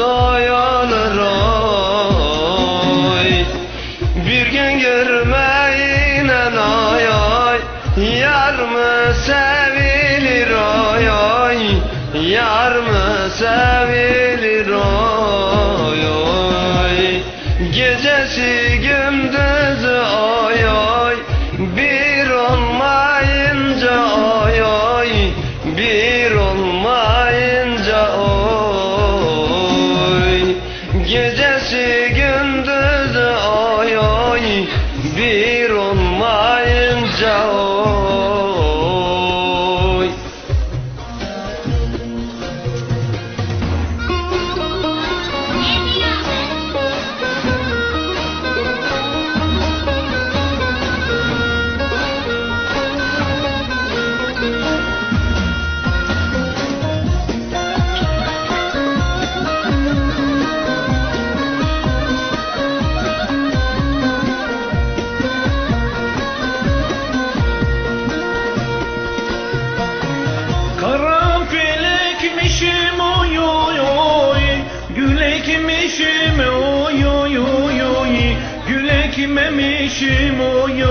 soyulur oy. Bir gün görmeyinen oy oy Yar mı sevilir oy oy Yar mı sevilir oy oy Gecesi Gül ekmemişim oy.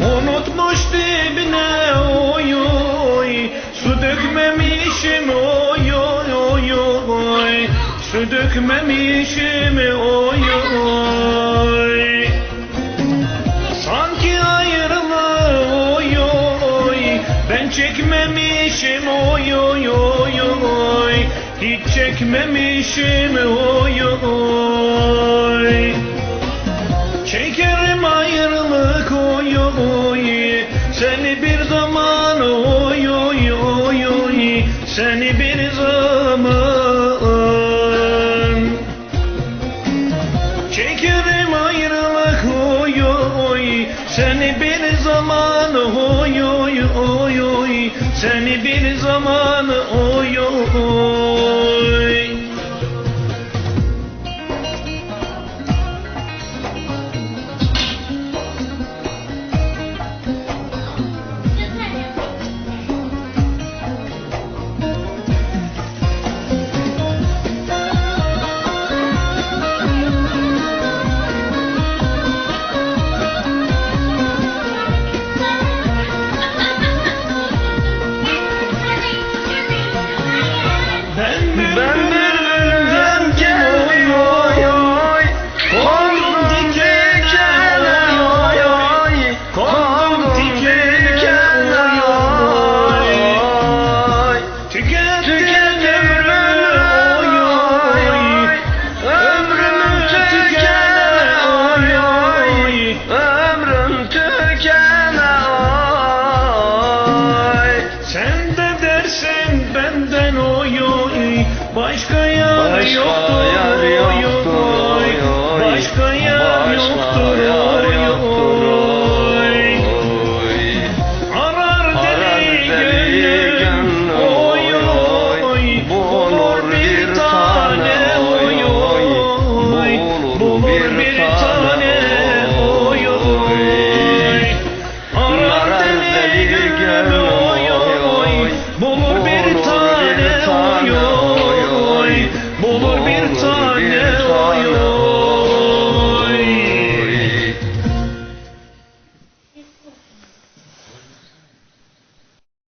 Unutmuş dibine oy oy. Su dökmemişim oy oy oy Su dökmemişim oy oy. Sanki ayrılığı oy oy. Ben çekmemişim oy oy Hiç çekmemişim oy Çekerim ayrılık oy Seni bir zaman oy. Seni bir zaman bir zaman oy oy oy oy. Seni bir zaman oy oy Başka yar Başka yoktur